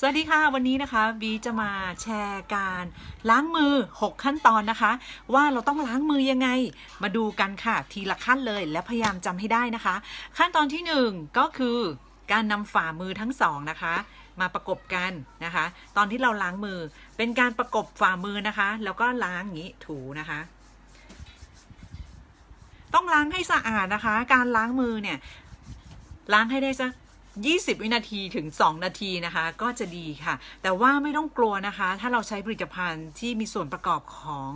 สวัสดีค่ะ วันนี้นะคะบีจะมาแชร์การล้างมือ 6 ขั้นตอนนะคะ ว่าเราต้องล้างมือยังไง มาดูกันค่ะทีละขั้นเลยและพยายามจำให้ได้นะคะ ขั้นตอนที่ 1 ก็คือการนำฝ่ามือทั้งสองนะคะ มาประกบกันนะคะ ตอนที่เราล้างมือเป็นการประกบฝ่ามือนะคะ แล้วก็ล้างอย่างนี้ถูนะคะ ต้องล้างให้สะอาดนะคะ การล้างมือเนี่ยล้างให้ได้สัก 20 วินาทีถึง 2 นาทีนะคะ ก็จะดีค่ะ แต่ว่าไม่ต้องกลัวนะคะ ถ้าเราใช้ผลิตภัณฑ์ที่มีส่วนประกอบของ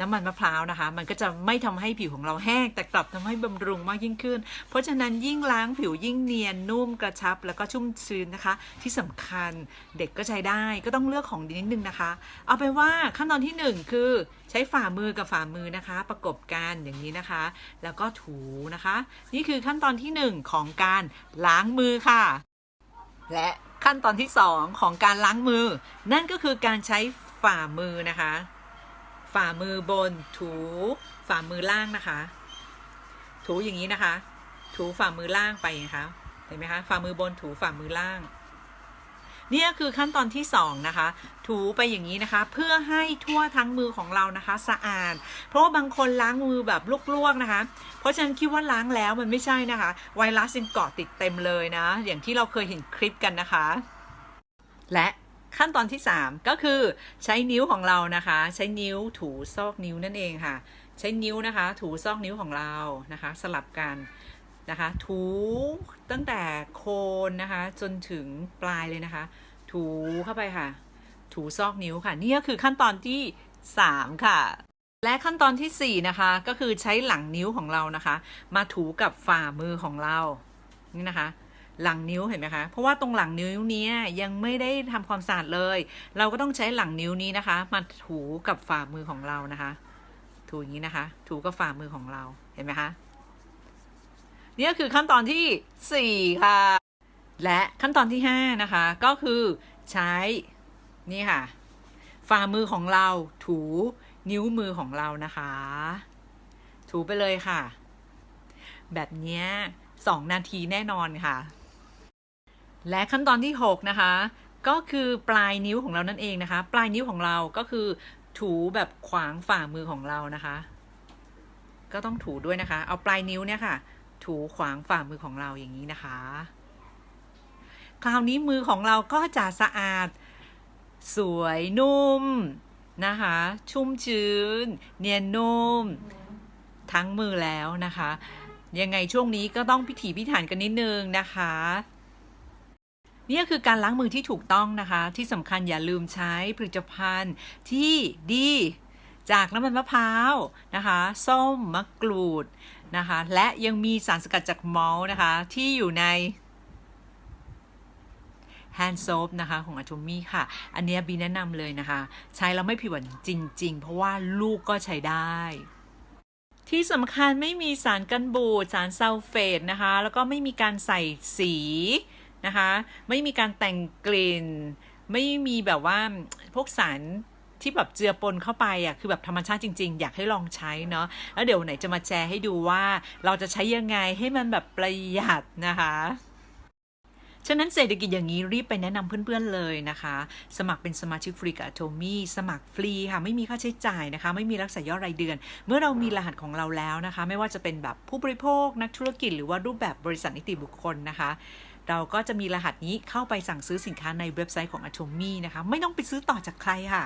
น้ำมันมะพร้าวนะคะ มันก็จะไม่ทำให้ผิวของเราแห้ง แต่กลับทำให้บำรุงมากยิ่งขึ้น เพราะฉะนั้นยิ่งล้างผิวยิ่งเนียนนุ่มกระชับ แล้วก็ชุ่มชื้นนะคะ ที่สำคัญเด็กก็ใช้ได้ก็ต้องเลือกของดีนิดนึงนะคะ เอาไปนว่าขั้นตอนที่หนึ่งคือใช้ฝ่ามือกับฝ่ามือนะคะ ประกบกันอย่างนี้นะคะ แล้วก็ถูนะคะ นี่คือขั้นตอนที่หนึ่งของการล้างมือค่ะ และขั้นตอนที่สองของการล้างมือ นั่นก็คือการใช้ฝ่ามือนะคะ ฝ่ามือบนถูฝ่ามือล่างนะคะ ถูอย่างนี้นะคะ ถูฝ่ามือล่างไปนะคะเห็นไหมคะฝ่ามือบนถูฝ่ามือล่างเนี่ยคือขั้นตอนที่สองนะคะ ถูไปอย่างนี้นะคะ เพื่อให้ทั่วทั้งมือของเรานะคะ สะอาด เพราะว่าบางคนล้างมือแบบลวกๆนะคะ เพราะฉะนั้นคิดว่าล้างแล้วมันไม่ใช่นะคะ ไวรัสยังเกาะติดเต็มเลยนะ อย่างที่เราเคยเห็นคลิปกันนะคะ และ ขั้นตอนที่ 3 ก็คือใช้นิ้วของเรานะคะ ใช้นิ้วถูซอกนิ้วนั่นเองค่ะ ใช้นิ้วนะคะ ถูซอกนิ้วของเรานะคะ สลับกันนะคะ ถูตั้งแต่โคนนะคะ จนถึงปลายเลยนะคะ ถูเข้าไปค่ะ ถูซอกนิ้วค่ะ นี่ก็คือขั้นตอนที่ 3 ค่ะและขั้นตอนทีสี่4 นะคะ ก็คือใช้หลังนิ้วของเรานะคะ มาถูกับฝ่ามือของเรา นี่นะคะ หลังนิ้วเห็นไหมคะ เพราะว่าตรงหลังนิ้วนี้ยังไม่ได้ทำความสะอาดเลย เราก็ต้องใช้หลังนิ้วนี้นะคะ มาถูกับฝ่ามือของเรานะคะ ถูอย่างนี้นะคะ ถูกับฝ่ามือของเราเห็นไหมคะนี่ก็คือขั้นตอนที่สี่ค่ะ และขั้นตอนที่ห้านะคะ ก็คือใช้นี่ค่ะ ฝ่ามือของเราถูนิ้วมือของเรานะคะ ถูไปเลยค่ะ แบบนี้สองนาทีแน่นอนค่ะ และขั้นตอนที่ 6 นะคะ ก็คือปลายนิ้วของเรานั่นเองนะคะ ปลายนิ้วของเราก็คือ ถูแบบขวางฝ่ามือของเรานะคะ ก็ต้องถูด้วยนะคะ เอาปลายนิ้วเนี่ยค่ะ ถูขวางฝ่ามือของเราอย่างนี้นะคะ คราวนี้มือของเราก็จะสะอาด สวยนุ่มนะคะ ชุ่มชื้น เนียนนุ่ม ทั้งมือแล้วนะคะ ยังไงช่วงนี้ก็ต้องพิถีพิถันกันนิดนึงนะคะ นี่คือการล้างมือที่ถูกต้องนะคะ ที่สำคัญอย่าลืมใช้ผลิตภัณฑ์ที่ดี จากน้ำมันมะพร้าวนะคะส้มมะกรูดนะคะและยังมีสารสกัดจากมอลนะคะที่อยู่ในแฮนด์โซฟนะคะของ Atomy ค่ะ อันนี้บีแนะนำเลยนะคะ ใช้แล้วไม่ผิดหวังจริง ๆ เพราะว่าลูกก็ใช้ได้ ที่สำคัญไม่มีสารกันบูดสารซัลเฟตนะคะ แล้วก็ไม่มีการใส่สี นะคะ ไม่มีการแต่งกลิ่น ไม่มีแบบว่าพวกสารที่แบบเจือปนเข้าไปอะคือแบบธรรมชาติจริง ๆ อยากให้ลองใช้เนาะแล้วเดี๋ยวไหนจะมาแชร์ให้ดูว่าเราจะใช้ยังไงให้มันแบบประหยัดนะคะฉะนั้นเศรษฐกิจอย่างนี้รีบไปแนะนำเพื่อนๆเลยนะคะ สมัครเป็นสมาชิกฟรีกับ Atomy สมัครฟรีค่ะ ไม่มีค่าใช้จ่ายนะคะ ไม่มีรักษายอดรายเดือน เมื่อเรามีรหัสของเราแล้วนะคะ ไม่ว่าจะเป็นแบบผู้บริโภคนักธุรกิจหรือว่ารูปแบบบริษัทนิติบุคคลนะคะ เราก็จะมีรหัสนี้เข้าไปสั่งซื้อสินค้าในเว็บไซต์ของ Atomy นะคะ ไม่ต้องไปซื้อต่อจากใครค่ะ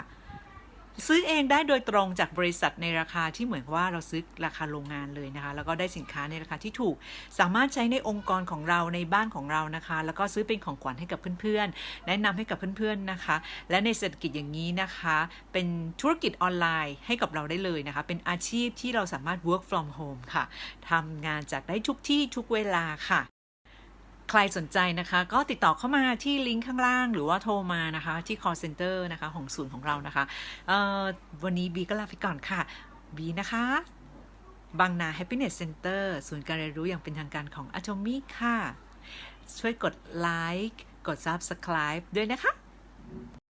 ซื้อเองได้โดยตรงจากบริษัทในราคาที่เหมือนว่าเราซื้อราคาโรงงานเลยนะคะ แล้วก็ได้สินค้าในราคาที่ถูก สามารถใช้ในองค์กรของเราในบ้านของเรานะคะ แล้วก็ซื้อเป็นของขวัญให้กับเพื่อนๆ แนะนำให้กับเพื่อนๆนะคะ และในเศรษฐกิจอย่างนี้นะคะ เป็นธุรกิจออนไลน์ให้กับเราได้เลยนะคะ เป็นอาชีพที่เราสามารถ work from home ค่ะทำงานจากได้ทุกที่ทุกเวลาค่ะ ใครสนใจนะคะ ก็ติดต่อเข้ามาที่ลิงก์ข้างล่าง หรือว่าโทรมานะคะ ที่ call center นะคะ ของศูนย์ของเรานะคะวันนี้บีก็ลาไปก่อนค่ะบีนะคะบางนา Happiness Center ศูนย์การเรียนรู้อย่างเป็นทางการของ Atomy ค่ะ ช่วยกดไลค์ กด Subscribe ด้วยนะคะ